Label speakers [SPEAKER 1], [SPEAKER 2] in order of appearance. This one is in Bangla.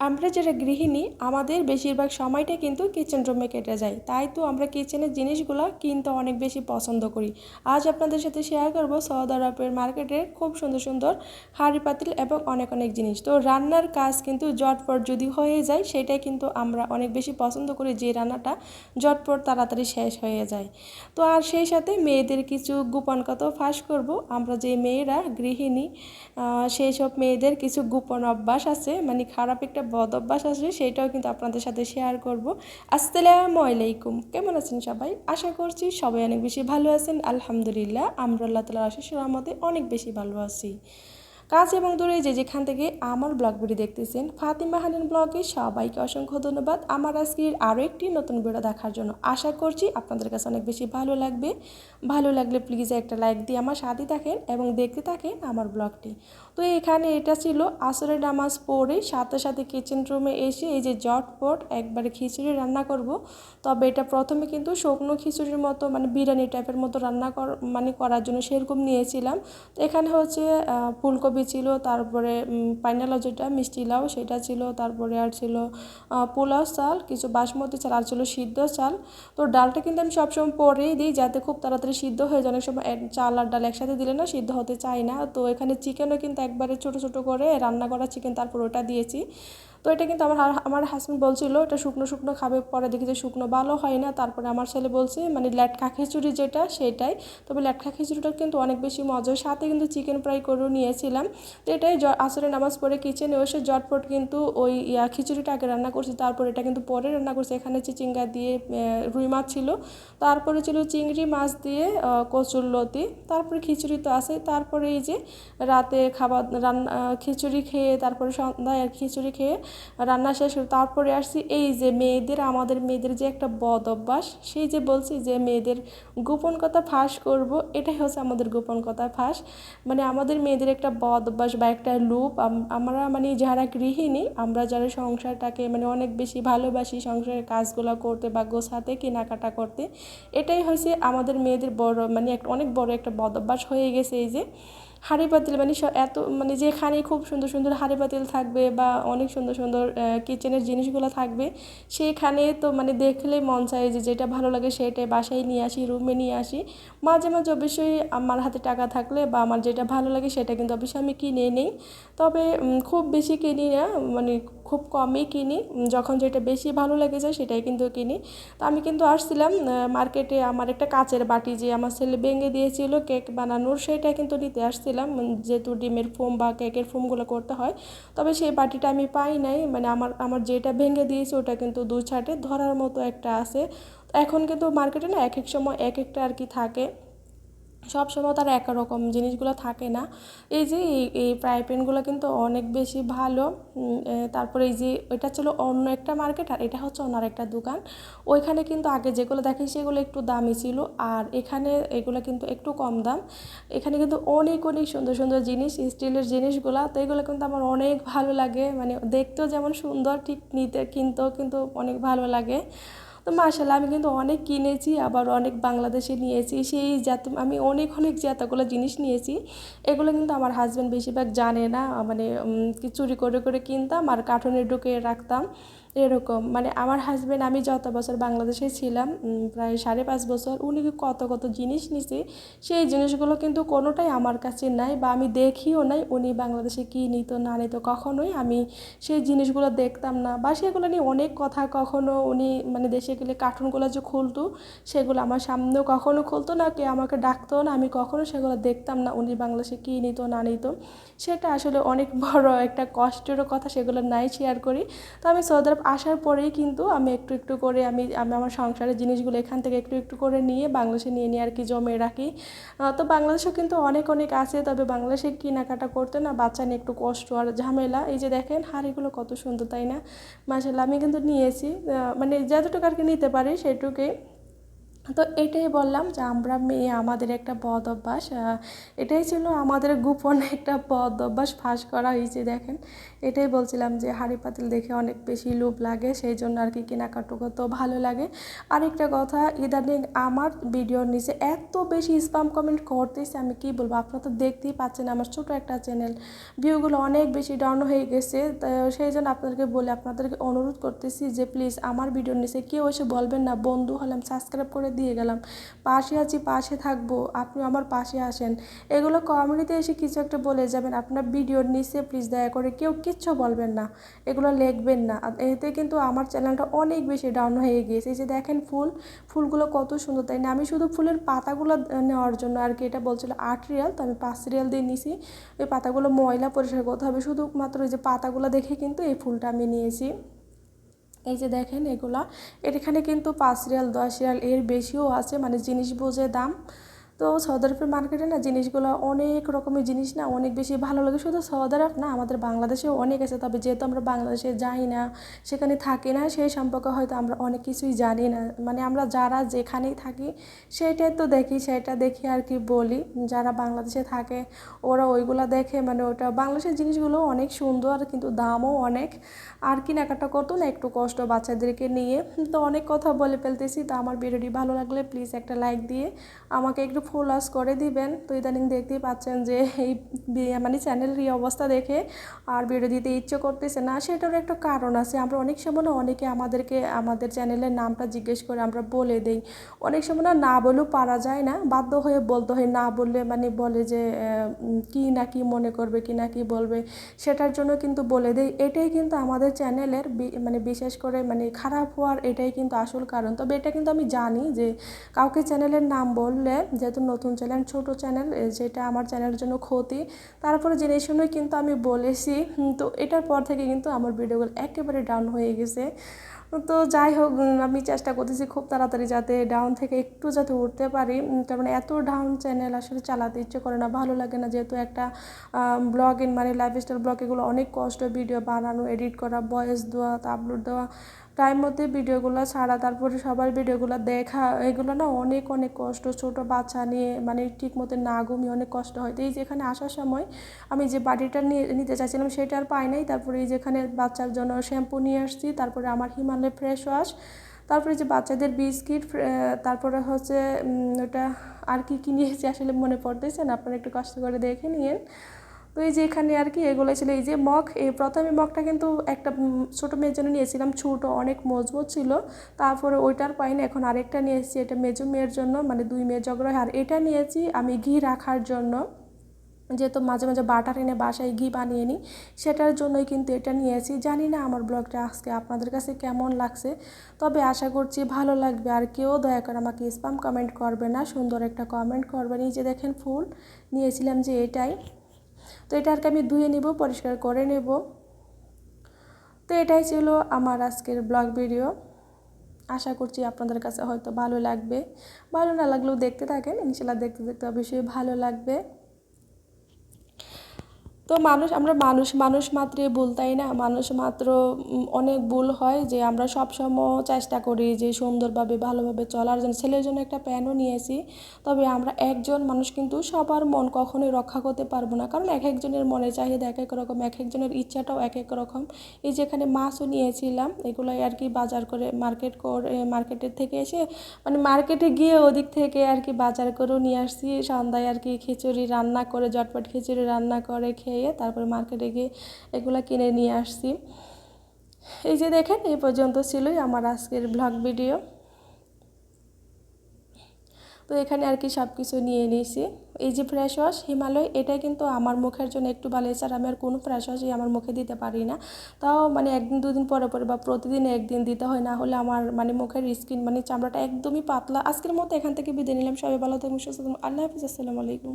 [SPEAKER 1] আমরা যারা গৃহিণী, আমাদের বেশিরভাগ সময়টা কিন্তু কিচেন রুমে কেটে যায়। তাই তো আমরা কিচেনের জিনিসগুলো কিনতে অনেক বেশি পছন্দ করি। আজ আপনাদের সাথে শেয়ার করব সৌদি আরবের মার্কেটে খুব সুন্দর সুন্দর হাঁড়ি পাতিল এবং অনেক অনেক জিনিস। তো রান্নার কাজ কিন্তু জটপট যদি হয়ে যায়, সেটাই কিন্তু আমরা অনেক বেশি পছন্দ করি যে রান্নাটা জটপট তাড়াতাড়ি শেষ হয়ে যায়। তো আর সেই সাথে মেয়েদের কিছু গোপন কথাও ফাঁস করব। আমরা যে মেয়েরা গৃহিণী সেই সব মেয়েদের কিছু গোপন অভ্যাস আছে মানে খারাপ একটা বদ অভ্যাস আছে সেটাও কিন্তু আপনাদের সাথে শেয়ার করব। আসসালামু আলাইকুম, কেমন আছেন সবাই? আশা করছি সবাই অনেক বেশি ভালো আছেন। আলহামদুলিল্লাহ, আমরা আল্লাহ তালা আশিস রহমতে অনেক বেশি ভালো আছি। কাজ এবং দূরে যে যেখান থেকে আমার ব্লগ দেখতেছেন, ফাতিমা হানিন ব্লগে সবাইকে অসংখ্য ধন্যবাদ। আমার আজকের আরও একটি নতুন ভিডিও দেখার জন্য আশা করছি আপনাদের কাছে অনেক বেশি ভালো লাগবে। ভালো লাগলে প্লিজ একটা লাইক দিয়ে আমার সাথে থাকেন এবং দেখতে থাকেন আমার ব্লগটি। তো এখানে এটা ছিল আসরের নামাজ পড়ে সাথে সাথে কিচেন রুমে এসে এই যে জটপট একবারে খিচুড়ি রান্না করব। তবে এটা প্রথমে কিন্তু শুকনো খিচুড়ির মতো মানে বিরিয়ানি টাইপের মতো রান্না মানে করার জন্য সেরকম নিয়েছিলাম। তো এখানে হচ্ছে ফুলকপি ফুলকপি ছিল, তারপরে পাইনালাও যেটা, মিষ্টি লাউ, সেটা ছিল, তারপরে আর ছিল পোলাও চাল, কিছু বাসমতি চাল, আর ছিল সিদ্ধ চাল। তো ডালটা কিন্তু আমি সবসময় পরেই দিই যাতে খুব তাড়াতাড়ি সিদ্ধ হয়ে যায়। অনেক সময় চাল আর ডাল একসাথে দিলে না সিদ্ধ হতে চায় না। তো এখানে চিকেনও কিন্তু একবারে ছোটো ছোটো করে রান্না করা চিকেন তারপর ওটা দিয়েছি। তো এটা কিন্তু আমার আমার হাজব্যান্ড বলছিল, এটা শুকনো শুকনো খাবে, পরে দেখি যে শুকনো ভালো হয় না। তারপরে আমার ছেলে বলছে মানে ল্যাটকা খিচুড়ি যেটা, সেটাই। তবে ল্যাটকা খিচুড়িটা কিন্তু অনেক বেশি মজার। সাথে কিন্তু চিকেন ফ্রাই করেও নিয়েছিলাম। তো এটাই আসরে নামাজ পড়ে কিচেনে এসে জটপট কিন্তু ওই, ইয়া, খিচুড়িটা আগে রান্না করছি। তারপর এটা কিন্তু পরে রান্না করছি। এখানে চিচিঙ্গা দিয়ে রুই মাছ ছিল। তারপরে ছিল চিংড়ি মাছ দিয়ে কচুর লতি। তারপরে খিচুড়ি তো আছে। তারপরে এই যে রাতে খাবার রান্না খিচুড়ি খেয়ে, তারপরে সন্ধ্যায় খিচুড়ি খেয়ে রান্না শেষ তারপরে আসছি এই যে মেয়েদের, আমাদের মেয়েদের যে একটা বদ অভ্যাস, সেই যে বলছি যে মেয়েদের গোপন কথা ফাঁস করব, এটাই হচ্ছে আমাদের গোপন কথা ফাঁস। মানে আমাদের মেয়েদের একটা বদ অভ্যাস বা একটা লুপ আমরা মানে যারা গৃহিণী, আমরা যারা সংসারটাকে মানে অনেক বেশি ভালোবাসি, সংসারের কাজগুলো করতে বা গোছাতে, কেনাকাটা করতে, এটাই হয়েছে আমাদের মেয়েদের বড় মানে একটা অনেক বড় একটা বদ অভ্যাস হয়ে গেছে এই যে। হাঁড়ি পাতিল মানে এত মানে যেখানে খুব সুন্দর সুন্দর হাঁড়ি পাতিল থাকবে বা অনেক সুন্দর সুন্দর কিচেনের জিনিসগুলো থাকবে, সেখানে তো মানে দেখলেই মন চায় যে যেটা ভালো লাগে সেটাই বাসায় নিয়ে আসি রুমে নিয়ে আসি। মাঝে মাঝে অবশ্যই আমার হাতে টাকা থাকলে বা আমার যেটা ভালো লাগে সেটা কিন্তু অবশ্যই আমি কিনে নিই। তবে খুব বেশি কিনি না মানে খুব কমই কিনি। যখন যেটা বেশি ভালো লেগে যায় সেটাই কিন্তু কিনি। তো আমি কিন্তু আসছিলাম মার্কেটে আমার একটা কাচের বাটি যে আমার ছেলে ভেঙে দিয়েছিল, কেক বানানোর সেটা কিন্তু নিতে আসছিলাম। যেহেতু ডিমের ফোম বা কেকের ফোমগুলো করতে হয়, তবে সেই বাটিটা আমি পাই নাই। মানে আমার আমার যেটা ভেঙে দিয়েছে ওটা কিন্তু দু ছাটে ধরার মতো একটা আছে। এখন কিন্তু মার্কেটে না এক এক সময় এক একটা আর কি থাকে। সব সময় তার একরকম জিনিসগুলো থাকে না। এই যে এই ফ্রাই প্যানগুলো কিন্তু অনেক বেশি ভালো। তারপরে এই যে এটা ছিল অন্য একটা মার্কেট আর এটা হচ্ছে অন্য একটা দোকান। ওইখানে কিন্তু আগে যেগুলো দেখি সেগুলো একটু দামি ছিল আর এখানে এগুলো কিন্তু একটু কম দাম। এখানে কিন্তু অনেক অনেক সুন্দর সুন্দর জিনিস, স্টিলের জিনিসগুলো। তো এগুলো কিন্তু আমার অনেক ভালো লাগে। মানে দেখতেও যেমন সুন্দর, ঠিক নিতে, কিনতেও কিন্তু অনেক ভালো লাগে। তো মার্শাল্লাহ আমি কিন্তু অনেক কিনেছি, আবার অনেক বাংলাদেশে নিয়েছি। সেই জাত, আমি অনেক অনেক জাতগুলো জিনিস নিয়েছি। এগুলো কিন্তু আমার হাজব্যান্ড বেশিরভাগ জানে না। মানে চুরি করে করে কিনতাম আর কার্টুনে ঢুকে রাখতাম। এরকম। মানে আমার হাজব্যান্ড আমি যত বছর বাংলাদেশে ছিলাম প্রায় সাড়ে পাঁচ বছর, উনি কত কত জিনিস নিছে, সেই জিনিসগুলো কিন্তু কোনোটাই আমার কাছে নাই বা আমি দেখিও নাই উনি বাংলাদেশে কী নিত, না নিত, কখনোই আমি সেই জিনিসগুলো দেখতাম না বা সেগুলো নিয়ে অনেক কথা কখনো উনি মানে দেশে গেলে কার্টুনগুলো যে খুলতো, সেগুলো আমার সামনেও কখনো খুলতো না কে আমাকে ডাকতো না, আমি কখনো সেগুলো দেখতাম না উনি বাংলাদেশে কী নিত, না নিত। সেটা আসলে অনেক বড় একটা কষ্টেরও কথা, সেগুলো নাই শেয়ার করি। তো আমি সৌদি আসার পরেই কিন্তু আমি একটু একটু করে আমি আমি আমার সংসারের জিনিসগুলো এখান থেকে একটু একটু করে নিয়ে বাংলাদেশে নিয়ে নিয়ে আর কি জমে রাখি। তো বাংলাদেশেও কিন্তু অনেক অনেক আছে, তবে বাংলাদেশে কেনাকাটা করতে না বাচ্চা নিয়ে একটু কষ্ট আর ঝামেলা। এই যে দেখেন হাঁড়িগুলো কত সুন্দর, তাই না? মাসাল্লাহ আমি কিন্তু নিয়েছি। মানে যতটুকু আর কি নিতে পারি সেটুকুই। তো এটাই বললাম যে আমরা মেয়ে, আমাদের একটা বদ অভ্যাস। এটাই ছিল আমাদের গোপন একটা বদ অভ্যাস ফাঁস করা হয়েছে, দেখেন। এটাই বলছিলাম যে হাঁড়ি পাতিল দেখে অনেক বেশি লোভ লাগে, সেই জন্য আর কি কেনাকাটা করতেও ভালো লাগে। আরেকটা কথা, ইদানিং আমার ভিডিওর নিচে এত বেশি স্পাম কমেন্ট করতেছে, আমি কি বলব, আপনারা তো দেখতেই পাচ্ছেন আমার ছোট একটা চ্যানেল ভিউগুলো অনেক বেশি ডাউন হয়ে গেছে সেই জন্য আপনাদেরকে বলে আপনাদেরকে অনুরোধ করতেছি যে প্লিজ আমার ভিডিওর নিচে কেউ এসে বলবেন না, বন্ধু হলাম সাবস্ক্রাইব করে দিয়ে গেলাম। পাশে আছি, পাশে থাকব আপনি আমার পাশে আসেন। এগুলো কমিউনিতে এসে কিছু একটা বলে যাবেন, আপনার ভিডিওর নিচে প্লিজ দয়া করে কেউ কিচ্ছু বলবেন না, এগুলো লিখবেন না। এতে কিন্তু আমার চ্যানেলটা অনেক বেশি ডাউন হয়ে গিয়েছে। এই যে দেখেন ফুল, ফুলগুলো কত সুন্দর, তাই না? আমি শুধু ফুলের পাতাগুলো নেওয়ার জন্য আর কি, এটা বলছিল আট রিয়াল, তো আমি পাঁচ রিয়াল দিয়ে নিছি। ওই পাতাগুলো ময়লা পরিষ্কার করতে হবে, শুধুমাত্র ওই যে পাতাগুলো দেখে কিন্তু এই ফুলটা আমি নিয়েছি। এই যে দেখেন এগুলা। এখানে কিন্তু পাঁচ রিয়াল, দশ রিয়াল এর বেশিও আছে মানে জিনিস বুঝে দাম। তো সৌদি মার্কেটে না জিনিসগুলো অনেক রকমের জিনিস না অনেক বেশি ভালো লাগে। শুধু সৌদি আরব না, আমাদের বাংলাদেশেও অনেক আছে। তবে যেহেতু আমরা বাংলাদেশে যাই না, সেখানে থাকি না, সেই সম্পর্কে হয়তো আমরা অনেক কিছুই জানি না। মানে আমরা যারা যেখানেই থাকি, সেটাই তো দেখি, সেটা দেখি আর কি বলি। যারা বাংলাদেশে থাকে, ওরা ওইগুলো দেখে মানে ওটা বাংলাদেশের জিনিসগুলো অনেক সুন্দর, কিন্তু দামও অনেক। আর কেনাকাটা করতো না, একটু কষ্ট বাচ্চাদেরকে নিয়ে। তো অনেক কথা বলে ফেলতেছি। তো আমার ভিডিওটি ভালো লাগলে প্লিজ একটা লাইক দিয়ে আমাকে একটু ফলোয়ার্স করে দিবেন। তো ইদানিং দেখতেই পাচ্ছেন যে এই মানে চ্যানেলের এই অবস্থা দেখে আর ভিডিও দিতে ইচ্ছে করতেছে না। সেটারও একটা কারণ আছে। আমরা অনেক সময় অনেকে আমাদেরকে, আমাদের চ্যানেলের নামটা জিজ্ঞেস করে আমরা বলে দেই। অনেক সময় না বলেও পারা যায় না। বাধ্য হয়ে বলতে হয়, না বললে মানে বলে যে কি না কি মনে করবে, কি না কি বলবে? সেটার জন্য কিন্তু বলে দেই। এটাই কিন্তু আমাদের চ্যানেলের মানে বিশেষ করে মানে খারাপ হওয়ার এটাই কিন্তু আসল কারণ। তবে এটা কিন্তু আমি জানি যে, কাউকে চ্যানেলের নাম বললে, যেহেতু নতুন চ্যানেল ছোট চ্যানেল যেটা আমার চ্যানেলের জন্য ক্ষতি। তারপরে জেনে শুনে কিন্তু আমি বলেছি তো এটার পর থেকে কিন্তু আমার ভিডিওগুলো একেবারে ডাউন হয়ে গেছে। তো যাই হোক আমি চেষ্টা করতেছি খুব তাড়াতাড়ি যাতে ডাউন থেকে একটু যাতে উঠতে পারি কারণ এত ডাউন চ্যানেল আসলে চালাতে ইচ্ছে করে না, ভালো লাগে না। যেহেতু একটা ব্লগ মানে লাইফস্টাইল ব্লগ এগুলো অনেক কষ্ট ভিডিও বানানো এডিট করা ভয়েস দেওয়া আপলোড দেওয়া টাইম মধ্যে ভিডিওগুলো ছাড়া, তারপরে সবার ভিডিওগুলো দেখা, এগুলো না অনেক অনেক কষ্ট। ছোট বাচ্চা নিয়ে মানে ঠিক মতো না ঘুমিয়ে অনেক কষ্ট হয়। তো এই যেখানে আসার সময় আমি যে বাড়িটা নিয়ে নিতে চাইছিলাম সেটা আর পাই নাই। তারপরে এই যেখানে বাচ্চার জন্য শ্যাম্পু নিয়ে আসছি, তারপরে আমার হিমালয় ফ্রেশ ওয়াশ, তারপরে যে বাচ্চাদের বিস্কিট তারপরে হচ্ছে ওটা আর কি কি নিয়েছি আসলে মনে পড়তেছে না। আপনারা একটু কষ্ট করে দেখে নিয়েন। তো এই যে এখানে আর কি এগুলো ছিল। এই যে মগ, এই প্রথমে মগটা কিন্তু একটা ছোট মেয়ের জন্য নিয়েছিলাম, ছোট, অনেক মজবুত ছিল। তারপরে ওইটার পাইনি এখন আরেকটা নিয়ে এসেছি এটা মেজো মেয়ের জন্য মানে দুই মেয়ের হয়। আর এটা নিয়েছি আমি ঘি রাখার জন্য। যেহেতু মাঝে মাঝে বাটার এনে বাসায় ঘি বানিয়ে নিই, সেটার জন্যই কিন্তু এটা নিয়েছি। জানি না আমার ব্লগটা আজকে আপনাদের কাছে কেমন লাগছে, তবে আশা করছি ভালো লাগবে। আর কেউ দয়া করে আমাকে স্পাম কমেন্ট করবে না, সুন্দর একটা কমেন্ট করবেন এই যে দেখেন ফুল, নিয়েছিলাম যে এটাই। তো এটা আর কি আমি ধুয়ে নেব, পরিষ্কার করে নেব। তো এটাই ছিল আমার আজকের ব্লগ ভিডিও। আশা করছি আপনাদের কাছে হয়তো ভালো লাগবে। ভালো না লাগলেও দেখতে থাকেন, ইনশাল্লাহ দেখতে দেখতে অবশ্যই ভালো লাগবে। তো মানুষ, আমরা মানুষ মানুষ মাত্রই ভুল, তাই না? মানুষ মাত্র অনেক ভুল হয় যে আমরা সবসময় চেষ্টা করি যে সুন্দরভাবে, ভালোভাবে চলার জন্য। ছেলের জন্য একটা প্যানও নিয়েছি, তবে আমরা একজন মানুষ কিন্তু সবার মন কখনোই রক্ষা করতে পারব না। কারণ এক একজনের মনের চাহিদা এক এক রকম, এক একজনের ইচ্ছাটাও এক এক রকম। এই যেখানে মাছও নিয়েছিলাম এগুলোই আর কি বাজার করে, মার্কেট করে, মার্কেটের থেকে এসে মানে মার্কেটে গিয়ে ওদিক থেকে আর কি বাজার করেও নিয়ে আসছি। সন্ধ্যায় আর কি খিচুড়ি রান্না করে, জটপট খিচুড়ি রান্না করে, খেয়ে তারপরে মার্কেটে গিয়ে এগুলো কিনে নিয়ে আসছি। এই যে দেখেন, এই পর্যন্ত ছিলই আমার আজকের ব্লগ ভিডিও তো এখানে আর কি সব কিছু নিয়ে নিয়েছি। এই যে ফ্রেশ ওয়াশ হিমালয়, এটা কিন্তু আমার মুখের জন্য একটু ভালো। এছাড়া আমি আর কোনো ফ্রেশ ওয়াশই আমার মুখে দিতে পারি না। তাও মানে একদিন, দুদিন পরে পরে বা প্রতিদিন একদিন দিতে হয়, না হলে আমার মানে মুখের স্কিন মানে চামড়াটা একদমই পাতলা। আজকের মতো এখান থেকে বিদায় নিলাম। সবাই ভালো থাকুন, সুস্থ আল্লাহ হাফিজ, আসসালামু আলাইকুম।